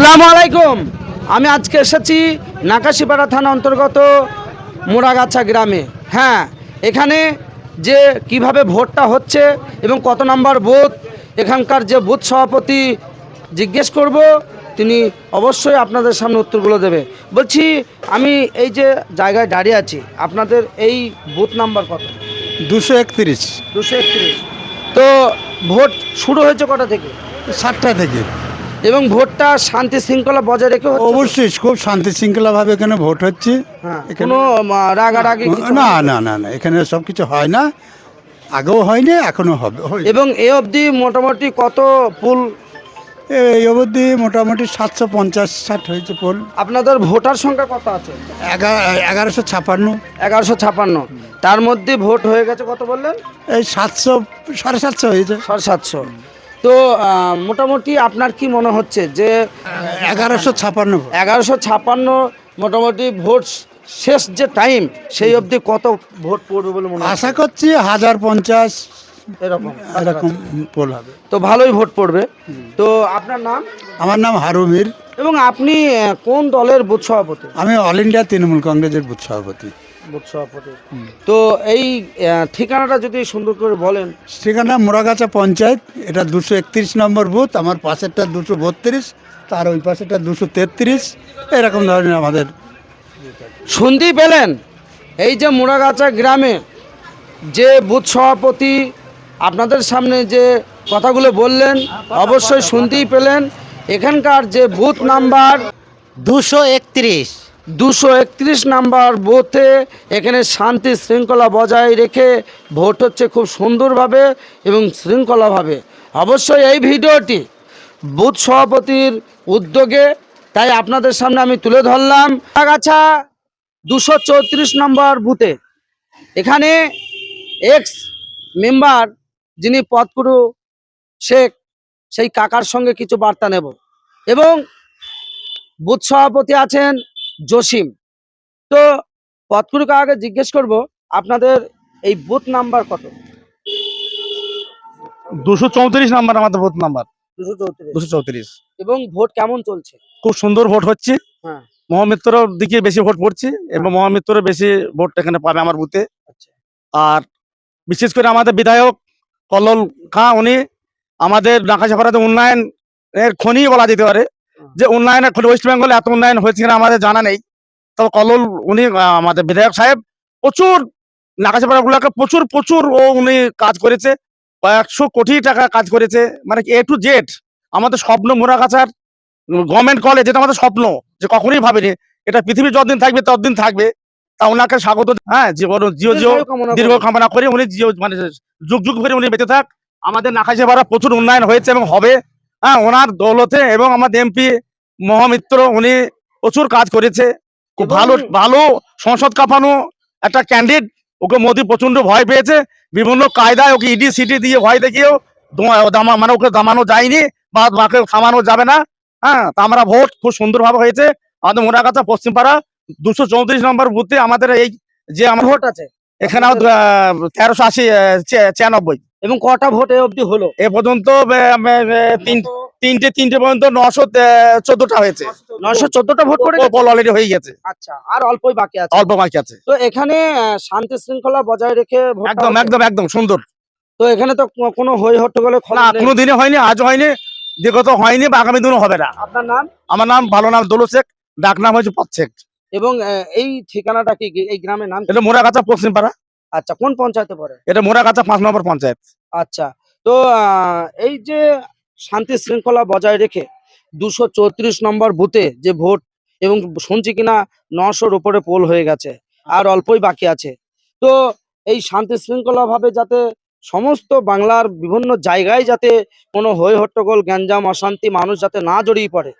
আসসালামু আলাইকুম। আমি আজকে এসেছি নাকাশিপাড়া থানা অন্তর্গত মোড়াগাছা গ্রামে। হ্যাঁ এখানে যে কীভাবে ভোটটা হচ্ছে এবং কত নাম্বার বুথ এখানকার যে বুথ সভাপতি জিজ্ঞেস করব তিনি অবশ্যই আপনাদের সামনে উত্তরগুলো দেবে। বলছি আমি এই যে জায়গায় দাঁড়িয়ে আছি আপনাদের এই বুথ নাম্বার কত? দুশো একত্রিশ। দুশো একত্রিশ। তো ভোট শুরু হয়েছে কটা থেকে? সাতটা থেকে। এবং ভোটটা শান্তি শৃঙ্খলা বজায় রেখে অবশ্যই খুব শান্তি শৃঙ্খলাভাবে এখানে ভোট হচ্ছে। হ্যাঁ, কোনো রাগারাগি না না না না এখানে সব কিছু হয় না। আগেও হয়নি এখনও হবে এবং এ অবধি মোটামুটি কত পুল? এই অবধি মোটামুটি সাতশো পঞ্চাশ ষাট হয়েছে পোল। আপনাদের ভোটার সংখ্যা কত আছে? এগারো এগারোশো ছাপান্ন। এগারোশো ছাপান্ন। তার মধ্যে ভোট হয়ে গেছে কত বললেন? এই সাতশো সাড়ে সাতশো হয়েছে। সাড়ে সাতশো। তো মোটামুটি আপনার কি মনে হচ্ছে যে এগারোশো ছাপান্ন এগারোশো ছাপান্ন মোটামুটি ভোট শেষ যে টাইম সেই অবধি কত ভোট পড়বে বলে মনে আশা করছি হাজার পঞ্চাশ এরকম এরকম পোল হবে। তো ভালোই ভোট পড়বে। তো আপনার নাম? আমার নাম হারুমির। এবং আপনি কোন দলের বুথ সভাপতি? আমি অল ইন্ডিয়া তৃণমূল কংগ্রেসের বুথ বুথ সভাপতি। তো এই ঠিকানাটা যদি সুন্দর করে বলেন। ঠিকানা মোড়াগাছা পঞ্চায়েত এটা দুশো একত্রিশ নম্বর বুথ আমার পাশেরটা দুশো বত্রিশ তার ওই পাশেরটা দুশো তেত্রিশ এরকম ধরনের আমাদের। শুনতেই পেলেন? এই যে মোড়াগাছা গ্রামে যে বুথ সভাপতি আপনাদের সামনে যে কথাগুলো বললেন অবশ্যই শুনতেই পেলেন। এখানকার যে বুথ নাম্বার দুশো একত্রিশ। দুশো একত্রিশ নাম্বার বুথে এখানে শান্তি শৃঙ্খলা বজায় রেখে ভোট হচ্ছে খুব সুন্দরভাবে এবং শৃঙ্খলাভাবে। অবশ্যই এই ভিডিওটি বুথ সভাপতির উদ্যোগে, তাই আপনাদের সামনে আমি তুলে ধরলাম। আগাছা দুশো চৌত্রিশ নম্বর বুথে। এখানে এক্স মেম্বার যিনি পদপুরু শেখ, সেই কাকার সঙ্গে কিছু বার্তা নেব। এবং বুথ সভাপতি আছেন জসিম। তো পথকুরু কাকাকে জিজ্ঞেস করব আপনাদের এই বুথ নাম্বার কত? দুশো চৌত্রিশ নাম্বার আমাদের ভোট নাম্বার। দুশো চৌত্রিশ। দুশো চৌত্রিশ। এবং ভোট কেমন চলছে? খুব সুন্দর ভোট হচ্ছে। হ্যাঁ। মহামিত্রর দিকে বেশি ভোট পড়ছে এবং মহামিত্রের বেশি ভোট এখানে পাবে আমার বুথে। আচ্ছা। আর বিশেষ করে আমাদের বিধায়ক কল্লোল খাঁ উনি আমাদের নাকাশাপাড়াতে উন্নয়ন এর খনি বলা যেতে পারে। যে উন্নয়নের খনি ওয়েস্ট বেঙ্গলে এত উন্নয়ন হয়েছে কিনা আমাদের জানা নেই। তবে কল্লোল উনি আমাদের বিধায়ক সাহেব প্রচুর নাকাশাপাড়াগুলোকে প্রচুর প্রচুর ও উনি কাজ করেছে। কয়েকশো কোটি টাকা কাজ করেছে। মানে এ টু জেড আমাদের স্বপ্ন মোরাগাছার গভর্নমেন্ট কলেজ এটা আমাদের স্বপ্ন যে কখনোই ভাবিনি। এটা পৃথিবী যতদিন থাকবে ততদিন থাকবে। তা ওনাকে স্বাগত হ্যাঁ বড় জিও জিও দীর্ঘ কামনা করি। উনি জিও মানে যুগ যুগ ধরে উনি বেঁচে থাক। আমাদের নাকাশে ভাড়া প্রচুর উন্নয়ন হয়েছে এবং হবে। হ্যাঁ ওনার দৌলতে এবং আমাদের এমপি মহামিত্র উনি প্রচুর কাজ করেছে। খুব ভালো ভালো সংসদ কাঁপানো একটা ক্যান্ডিডেট ওকে মোদি প্রচণ্ড ভয় পেয়েছে। বিভিন্ন কায়দায় ওকে ইডি সিটি দিয়ে ভয় দেখিয়েও দামা- মানে ওকে দামানো যায়নি বা মাকে থামানো যাবে না। হ্যাঁ তা আমরা ভোট খুব সুন্দরভাবে হয়েছে। আমাদের মোনাগাছা পশ্চিমপাড়া দুশো চৌত্রিশ নম্বর বুথে আমাদের এই যে আমার ভোট আছে। এখানে তেরোশো আশি ছিয়ানব্বই। এবং কটা ভোট এ অবধি হলো? এ পর্যন্ত তিনটে তিনটে পর্যন্ত নশো চোদ্দটা হয়েছে। নশো চোদ্দটা ভোট পড়ে গেছে? অলরেডি হয়ে গেছে। আচ্ছা আর অল্পই বাকি আছে। অল্প বাকি আছে। তো এখানে শান্তি শৃঙ্খলা বজায় রেখে একদম একদম একদম সুন্দর। তো এখানে তো কোনো হই হট্টগোলে খবর না নেই। কোনোদিনই হয়নি আজও হয়নি বিগত হয়নি বা আগামী দিনও হবে না। আপনার নাম? আমার নাম ভালো নাম দোলো শেখ ডাক নাম হয়েছে পথ শেখ। এবং এই ঠিকানাটা কি? এই গ্রামের নাম? এটা মোড়াগাছা পশ্চিমপাড়া আচ্ছা কোন পঞ্চায়েতে পড়ে এটা মোড়াগাছা পাঁচ নম্বর পঞ্চায়েত আচ্ছা তো এই যে শান্তি শৃঙ্খলা বজায় রেখে দুশো চৌত্রিশ নম্বর বুথে যে ভোট এবং শুনছি কিনা নশোর উপরে পোল হয়ে গেছে আর অল্পই বাকি আছে তো এই শান্তি শৃঙ্খলা ভাবে যাতে সমস্ত বাংলার বিভিন্ন জায়গায় যাতে কোনো হই হট্টগোল গ্যাঞ্জাম অশান্তি মানুষ যাতে না জড়িয়ে পড়ে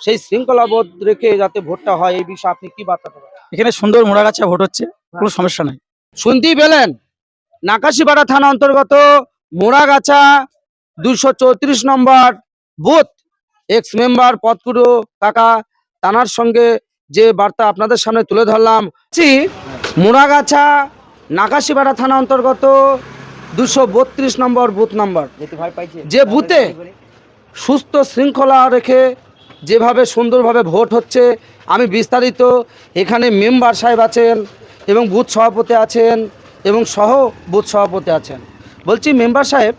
সেই শৃঙ্খলা বোধ রেখে যাতে ভোটটা হয় এই বিষয়ে আপনি কি বার্তা দেবেন? এখানে সুন্দর মোড়াগাছা ভোট হচ্ছে কোনো সমস্যা নাই। শুনতেই পেলেন? নাকাশিপাড়া থানা অন্তর্গত মোড়াগাছা দুশো চৌত্রিশ নম্বর বুথ এক্স মেম্বার পদপুরো কাকা তানার সঙ্গে যে বার্তা আপনাদের সামনে তুলে ধরলাম জি, মোড়াগাছা নাকাশিপাড়া থানা অন্তর্গত দুশো বত্রিশ নম্বর বুথ নাম্বার। যে বুথে সুস্থ শৃঙ্খলা রেখে যেভাবে সুন্দরভাবে ভোট হচ্ছে আমি বিস্তারিত এখানে মেম্বার সাহেব আছেন এবং বুথ সভাপতি আছেন এবং সহ বুথ সভাপতি আছেন। বলছি মেম্বার সাহেব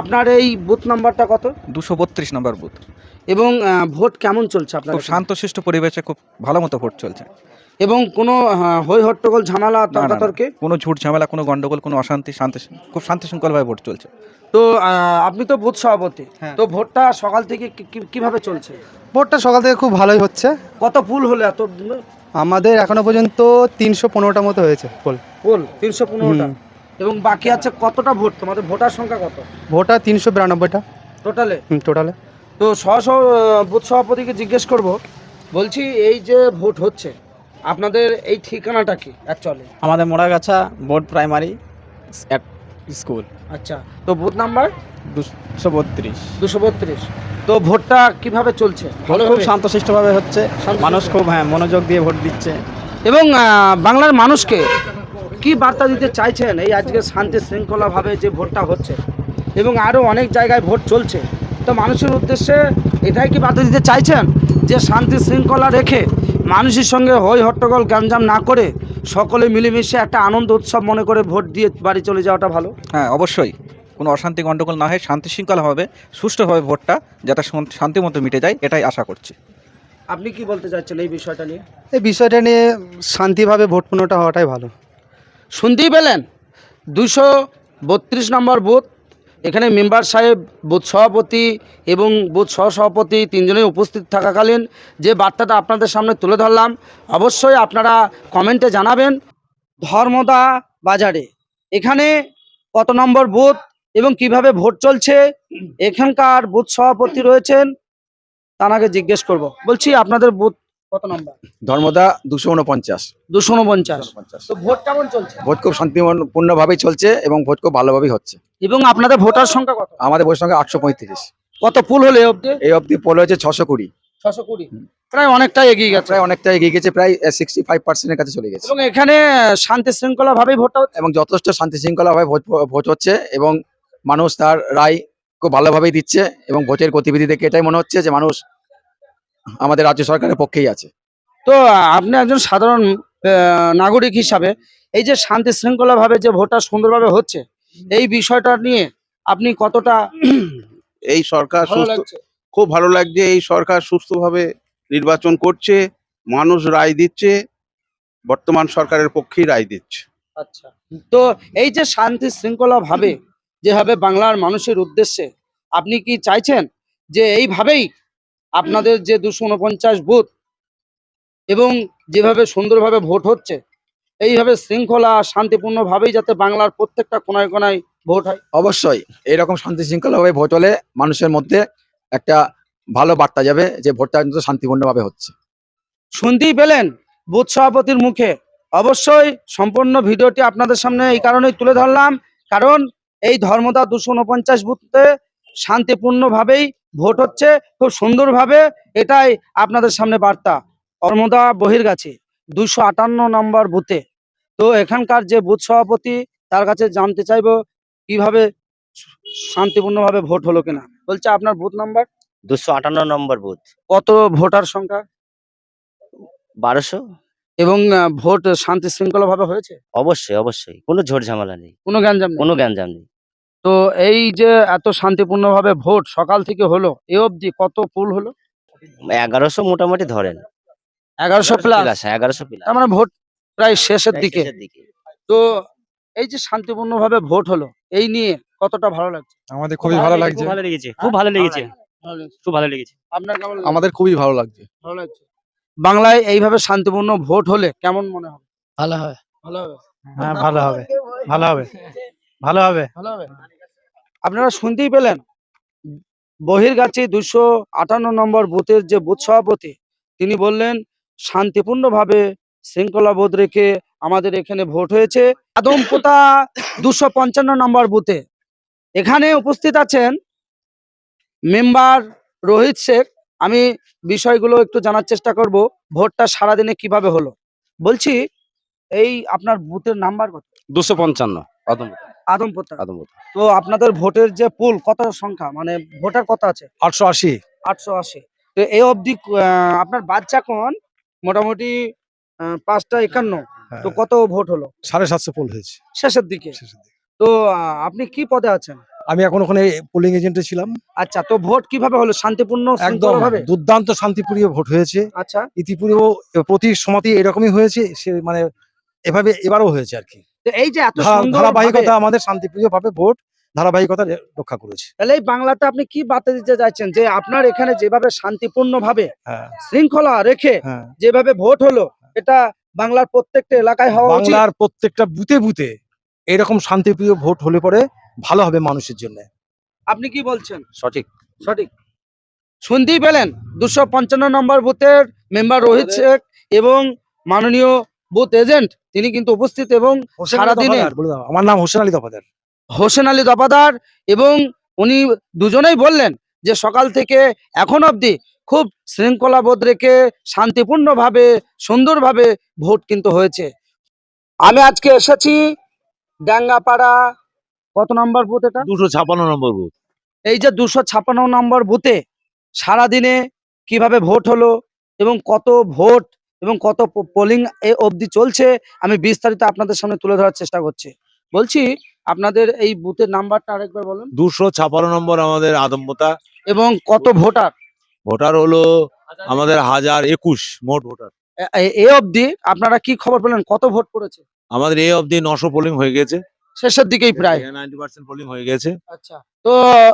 আপনার এই বুথ নাম্বারটা কত? দুশো বত্রিশ নম্বর বুথ। এবং ভোট কেমন চলছে আপনার খুব? শান্তশিষ্ট পরিবেশে খুব ভালো মতো ভোট চলছে। এবং কোনো হই হট্টগোল ঝামেলা তর্কাতর্কি? কোনো ঝুট ঝামেলা কোনো গন্ডগোল কোনো অশান্তি শান্তি খুব শান্তি শৃঙ্খলভাবে ভোট চলছে। তো আপনি তো বুথ সভাপতি। হ্যাঁ। তো ভোটটা সকাল থেকে কীভাবে চলছে? ভোটটা সকাল থেকে খুব ভালোই হচ্ছে। কত পুল হলো এত আমাদের এখনও পর্যন্ত তিনশো পনেরোটা মতো হয়েছে পোল। পুল তিনশো পনেরোটা। এবং বাকি আছে কতটা ভোট? তোমাদের ভোটার সংখ্যা কত? ভোটার তিনশো বিরানব্বইটা। টোটালে টোটালে তো সহ বুথ সভাপতিকে জিজ্ঞেস করব বলছি এই যে ভোট হচ্ছে আপনাদের এই ঠিকানাটা কি অ্যাকচুয়ালি আমাদের মোড়াগাছা বোর্ড প্রাইমারি স্কুল। আচ্ছা তো বুথ নাম্বার? দুশো বত্রিশ। দুশো বত্রিশ। তো ভোটটা কীভাবে চলছে? খুব ভালোভাবে? শান্তশিষ্টভাবে হচ্ছে। মানুষ খুব হ্যাঁ মনোযোগ দিয়ে ভোট দিচ্ছে। এবং বাংলার মানুষকে কি বার্তা দিতে চাইছেন এই আজকে শান্তি শৃঙ্খলাভাবে যে ভোটটা হচ্ছে? এবং আরও অনেক জায়গায় ভোট চলছে। তো মানুষের উদ্দেশ্যে এটাই কি বার্তা দিতে চাইছেন? যে শান্তি শৃঙ্খলা রেখে মানুষের সঙ্গে হই হট্টগোল গ্যাঞ্জাম না করে সকলে মিলেমিশে একটা আনন্দ উৎসব মনে করে ভোট দিয়ে বাড়ি চলে যাওয়াটা ভালো? হ্যাঁ অবশ্যই। কোনো অশান্তি গণ্ডগোল না হয় শান্তি শৃঙ্খলাভাবে সুষ্ঠুভাবে ভোটটা যাতে শান- শান্তি মতো মিটে যায় এটাই আশা করছি। আপনি কি বলতে চাচ্ছেন এই বিষয়টা নিয়ে? এই বিষয়টা নিয়ে শান্তিভাবে ভোট পূর্ণটা হওয়াটাই ভালো। শুনতেই পেলেন? দুশো বত্রিশ নম্বর বুথ এখানে মেম্বার সাহেব, বুথ সভাপতি এবং বুথ সহসভাপতি তিনজনেই উপস্থিত থাকাকালীন যে বার্তাটা আপনাদের সামনে তুলে ধরলাম, অবশ্যই আপনারা কমেন্টে জানাবেন। ধর্মদা বাজারে, এখানে কত নম্বর বুথ এবং কীভাবে ভোট চলছে? এখানকার বুথ সভাপতি রয়েছেন তানাকে জিজ্ঞেস করব। বলছি, আপনাদের বুথ কত নম্বর? ধর্মদা দুশো উনপঞ্চাশ। দুশো উনপঞ্চাশ। তো ভোট কেমন চলছে? ভোট খুব শান্তিপূর্ণভাবেই চলছে এবং ভোট খুব ভালোভাবেই হচ্ছে। এবং আপনাদের ভোটার সংখ্যা কত? আমাদের ভোটের সঙ্গে আটশো পঁয়ত্রিশ। কত পুল হলে অব্দি এই অবধি পোল হয়েছে ছশো কুড়ি। ছশো কুড়ি। প্রায় অনেকটা এগিয়ে গেছে। প্রায় অনেকটা এগিয়ে গেছে প্রায় সিক্সটি ফাইভ পার্সেন্টের কাছে চলে গেছে। এবং এখানে শান্তি শৃঙ্খলা ভোটটা এবং যথেষ্ট শান্তি শৃঙ্খলাভাবে ভোট ভোট হচ্ছে এবং মানুষ তার রায় খুব ভালোভাবেই দিচ্ছে এবং ভোটের গতিবিধি দেখে এটাই মনে হচ্ছে যে মানুষ আমাদের রাজ্য সরকারের পক্ষেই আছে। তো আপনি একজন সাধারণ নাগরিক হিসাবে এই যে শান্তি শৃঙ্খলা ভাবে যে ভোটটা সুন্দরভাবে হচ্ছে এই বিষয়টা নিয়ে আপনি কতটা এই সরকার সুস্থ খুব ভালো লাগছে এই সরকার সুস্থভাবে নির্বাচন করছে মানুষ রায় দিচ্ছে বর্তমান সরকারের পক্ষেই রায় দিচ্ছে। আচ্ছা তো এই যে শান্তি শৃঙ্খলা ভাবে যেভাবে বাংলার মানুষের উদ্দেশ্যে আপনি কি চাইছেন যে এইভাবেই আপনাদের যে দুশো উনপঞ্চাশ বুথ এবং যেভাবে সুন্দরভাবে ভোট হচ্ছে এইভাবে শৃঙ্খলা শান্তিপূর্ণভাবেই যাতে বাংলার প্রত্যেকটা কোনায় কোনায় ভোট হয়। অবশ্যই এইরকম শান্তি শৃঙ্খলাভাবে ভোট হলে মানুষের মধ্যে একটা ভালো বার্তা যাবে যে ভোটটা কিন্তু শান্তিপূর্ণভাবে হচ্ছে। শুনতেই পেলেন বুথ সভাপতির মুখে। অবশ্যই সম্পূর্ণ ভিডিওটি আপনাদের সামনে এই কারণেই তুলে ধরলাম কারণ এই ধর্মদা দুশো উনপঞ্চাশ বুথে শান্তিপূর্ণভাবেই ভোট হচ্ছে খুব সুন্দরভাবে এটাই আপনাদের সামনে বার্তা। ধর্মদা বহির্গাছি দুশো আটান্ন নম্বর বুথে। তো এখানকার যে বুথ সভাপতি তার কাছে জানতে চাইব কীভাবে শান্তিপূর্ণভাবে ভোট হলো কিনা। বলছে আপনার বুথ নাম্বার? দুশো আটান্ন নম্বর বুথ। কত ভোটার সংখ্যা? বারোশো। এবং ভোট শান্তি শৃঙ্খলা ভাবে হয়েছে? অবশ্যই অবশ্যই। কোনো ঝোট ঝামেলা নেই। কোনো গ্যাঞ্জাম নেই? কোনো গ্যাঞ্জাম নেই। তো এই যে এত শান্তিপূর্ণ ভাবে ভোট সকাল থেকে হলো এ অবধি কত পুল হলো? এগারোশো মোটামুটি ধরেন। এগারোশো প্লাস এগারোশো প্লাস তার মানে ভোট প্রায় শেষের দিকে। দিকে। তো এই যে শান্তিপূর্ণ ভাবে ভোট হলো এই নিয়ে কতটা ভালো লাগছে? আমাদের খুবই ভালো লাগছে। ভালো লেগেছে খুব ভালো লেগেছে। খুব ভালো লেগেছে। আপনার কেমন আমাদের খুবই ভালো লাগছে। ভালো লাগছে। বাংলায় এইভাবে শান্তিপূর্ণ ভোট হলে কেমন মনে হবে? ভালো হবে। ভালো হবে? হ্যাঁ ভালো হবে। ভালো হবে। ভালো হবে। আপনারা শুনতেই পেলেন বহির্গাছি দুশো আটান্ন নম্বর বুথের যে বুথ সভাপতি তিনি বললেন শান্তিপূর্ণভাবে শৃঙ্খলা বোধ রেখে আমাদের এখানে ভোট হয়েছে আদমপোতা দুশো পঞ্চান্ন নম্বর বুথে। এখানে উপস্থিত আছেন মেম্বার রোহিত শেখ। আমি বিষয়গুলো একটু জানার চেষ্টা করব ভোটটা সারাদিনে কীভাবে হলো? বলছি এই আপনার বুথের নাম্বার কত? দুশো পঞ্চান্ন আদমপোতা তো আপনাদের ভোটের যে পুল কত সংখ্যা? মানে ভোটার কত আছে? আটশো আশি। আটশো আশি। তো এই অবধি আপনার বাচ্চা কোন? মোটামুটি পাঁচটা একান্ন। তো কত ভোট হলো? সাড়ে সাতশো পোল হয়েছে। শেষের দিকে। তো আপনি কি পদে আছেন? আমি এখন ওখানে পোলিং এজেন্টে ছিলাম। আচ্ছা তো ভোট কীভাবে হলো? শান্তিপূর্ণ একদম দুর্দান্ত শান্তিপ্রিয় ভোট হয়েছে। আচ্ছা। ইতিপূর্ব প্রতি সমাতি এরকমই হয়েছে। সে মানে এভাবে এবারও হয়েছে আর কি। এই যে এত ধারাবাহিকতা আমাদের শান্তিপ্রিয় ভাবে ভোট ধারাবাহিকতা রক্ষা করেছে। তাহলে এই বাংলাতে আপনি কি বার্তা দিতে চাইছেন? যে আপনার এখানে যেভাবে শান্তিপূর্ণ ভাবে হ্যাঁ। শৃঙ্খলা রেখে হ্যাঁ। যেভাবে ভোট হলো এটা বাংলার প্রত্যেকটা এলাকায় হওয়া উচিত? বাংলার প্রত্যেকটা বুথে বুথে এরকম শান্তিপ্রিয় ভোট হলে পরে ভালো হবে মানুষের জন্য। আপনি কি বলছেন? সঠিক। সঠিক। শুনতেই পেলেন দুশো পঞ্চান্ন নম্বর বুথের মেম্বার রোহিত শেখ এবং মাননীয় বুথ এজেন্ট তিনি কিন্তু উপস্থিত এবং সারাদিনে। আমার নাম হোসেন আলী দফাদার। হোসেন আলী দফাদার এবং উনি দুজনেই বললেন যে সকাল থেকে এখন অবধি খুব শৃঙ্খলাবোধ রেখে শান্তিপূর্ণভাবে সুন্দরভাবে ভোট কিন্তু হয়েছে। আমি আজকে এসেছি ডাঙ্গাপাড়া কত নম্বর বুথ এটা? দুশো ছাপান্ন নম্বর বুথ। এই যে দুশো ছাপান্ন নম্বর বুথে সারাদিনে কীভাবে ভোট হলো এবং কত ভোট এবং কত পোলিং এ অবধি চলছে আমি বিস্তারিত আপনাদের সামনে তুলে ধরার চেষ্টা করছি। বলছি আপনাদের এই বুথের নাম্বারটা আরেকবার বলুন। দুশো ছাপান্ন নম্বর আমাদের আদম্যতা এবং কত ভোটার? ভোটার হলো আমাদের হাজার একুশ মোট ভোটার। এ- অবধি আপনারা কি খবর পেলেন? কত ভোট পড়েছে? আমাদের এ অবধি নশো পোলিং হয়ে গেছে। শেষের দিকেই প্রায়। নাইনটি পার্সেন্ট পোলিং হয়ে গেছে। আচ্ছা তো হ্যাঁ,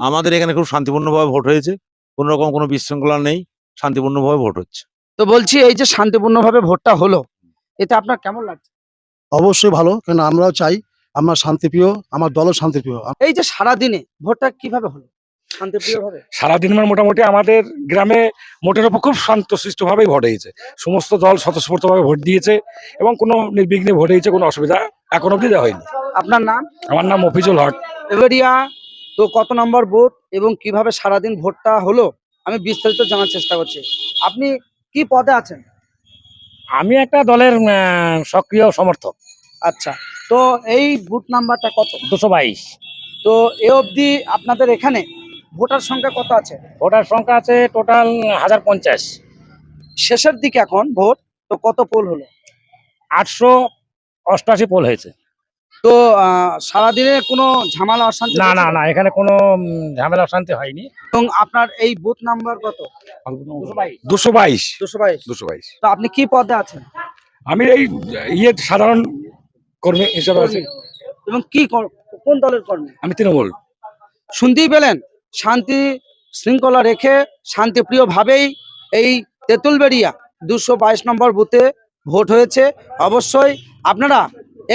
আমাদের এখানে খুব শান্তিপূর্ণভাবে ভোট হয়েছে। কোনো রকম কোনো বিশৃঙ্খলা নেই। শান্তিপূর্ণভাবে ভোট হচ্ছে। তো বলছি এই যে শান্তিপূর্ণভাবে ভোটটা হলো এতে আপনার কেমন লাগছে? অবশ্যই ভালো কেন আমরাও চাই আমরা শান্তিপ্রিয় আমার দলও শান্তিপ্রিয়। এই যে সারাদিনে ভোটটা কীভাবে হলো? সারাদিন মানে মোটামুটি আমাদের গ্রামে মোটের উপর খুব শান্তশিষ্ট ভাবেই ভোট হয়েছে। সমস্ত দল স্বতঃস্ফূর্তভাবে ভোট দিয়েছে এবং কোনো নির্বিঘ্নে ভোট হয়েছে কোনো অসুবিধা এখন অব্দি দেওয়া হয়নি। আপনার নাম? আমার নাম মফিজুল হক। এবারিয়া তো কত নম্বর বুথ এবং কীভাবে সারাদিন ভোটটা হলো? আমি বিস্তারিত জানার চেষ্টা করছি। আপনি কি পদে আছেন? আমি একটা দলের সক্রিয় সমর্থক। আচ্ছা তো এই বুথ নাম্বারটা কত? দুশো বাইশ। তো এ অবধি আপনাদের এখানে ভোটার সংখ্যা কত আছে? ভোটার সংখ্যা আছে টোটাল হাজার পঞ্চাশ। শেষের দিকে এখন ভোট তো কত পোল হলো? আটশো অষ্টআশি পোল হয়েছে। তো সারাদিনে কোনো ঝামেলা অশান্তি না না না এখানে কোনো ঝামেলা অশান্তি হয়নি। এবং আপনার এই বুথ নাম্বার কত? দুশো বাইশ। দুশো বাইশ। দুশো বাইশ। তো আপনি কি পদে আছেন? আমি এই ইয়ে সাধারণ কর্মী হিসাবে আছি। এবং কি কোন দলের কর্মী? আমি তৃণমূল। শুনতেই পেলেন শান্তি শৃঙ্খলা রেখে শান্তিপ্রিয় ভাবেই এই তেঁতুলবেড়িয়া দুশো বাইশ নম্বর বুথে ভোট হয়েছে। অবশ্যই আপনারা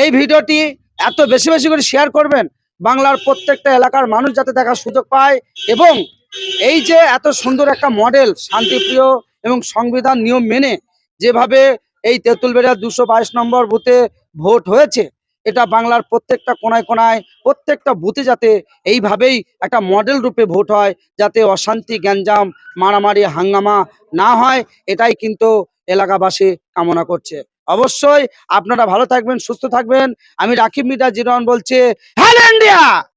এই ভিডিওটি এত বেশি বেশি করে শেয়ার করবেন, বাংলার প্রত্যেকটা এলাকার মানুষ যাতে দেখার সুযোগ পায় এবং এই যে এত সুন্দর একটা মডেল শান্তিপ্রিয় এবং সংবিধান নিয়ম মেনে যেভাবে এই তেঁতুলবেড়িয়া দুশো বাইশ নম্বর বুথে ভোট হয়েছে, এটা বাংলার প্রত্যেকটা কোনায় কোনায়, প্রত্যেকটা বুথে যাতে এইভাবেই একটা মডেল রূপে ভোট হয়, যাতে অশান্তি, গ্যাঞ্জাম, মারামারি, হাঙ্গামা না হয়, এটাই কিন্তু এলাকাবাসী কামনা করছে। অবশ্যই আপনারা ভালো থাকবেন সুস্থ থাকবেন। আমি রাকিব মিটা জিরন বলছি হ্যালো ইন্ডিয়া!